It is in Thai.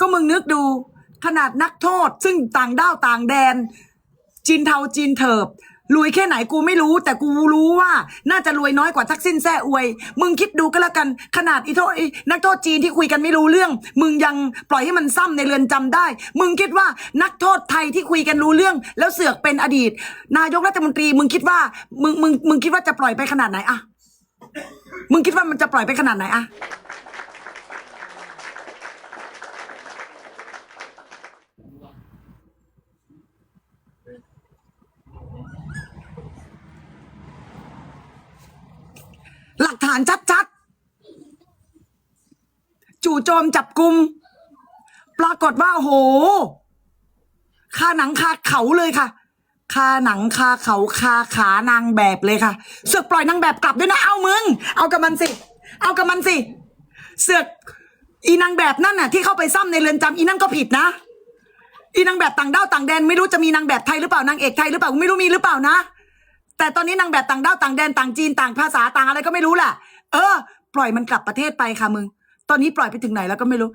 ก็มึงนึกดู ขนาดนักโทษ ซึ่งต่างด้าวต่างแดน จีนเทาจีนเถิบรวยแค่ไหนกูไม่รู้ แต่กูรู้ว่า น่าจะรวยน้อยกว่าทักษิณแซ่อวย มึงคิดดูก็แล้วกัน ขนาดอีโทษนักโทษจีนที่คุยกันไม่รู้เรื่อง มึงยังปล่อยให้มันซ้ำในเรือนจำได้ มึงคิดว่านักโทษไทยที่คุยกันรู้เรื่อง แล้วเสือกเป็นอดีต นายกรัฐมนตรี มึงคิดว่า มึงมึงมึงคิดว่าจะปล่อยไปขนาดไหนอะมึงคิดว่ามันจะปล่อยไปขนาดไหนอะ ฐานชัดๆ จู่โจมจับกลุ่มปรากฏว่าโหคาหนังคาเขาเลยค่ะคาหนังคาเขาคาขานางแบบเลยค่ะ เสือกปล่อยนางแบบกลับด้วยนะเอามึง เอากับมันสิ เอากับมันสิ เสือกอีนางแบบนั่นน่ะที่เข้าไปซ้ำในเรือนจำอีนั่นก็ผิดนะ อีนางแบบต่างด้าวต่างแดนไม่รู้จะมีนางแบบไทยหรือเปล่านางเอกไทยหรือเปล่าไม่รู้มีหรือเปล่านะ แต่ตอนนี้นางแบบต่างด้าวต่างแดนต่างจีนต่างภาษาต่างอะไรก็ไม่รู้แหละเออ ปล่อยมันกลับประเทศไปค่ะมึง ตอนนี้ปล่อยไปถึงไหนแล้วก็ไม่รู้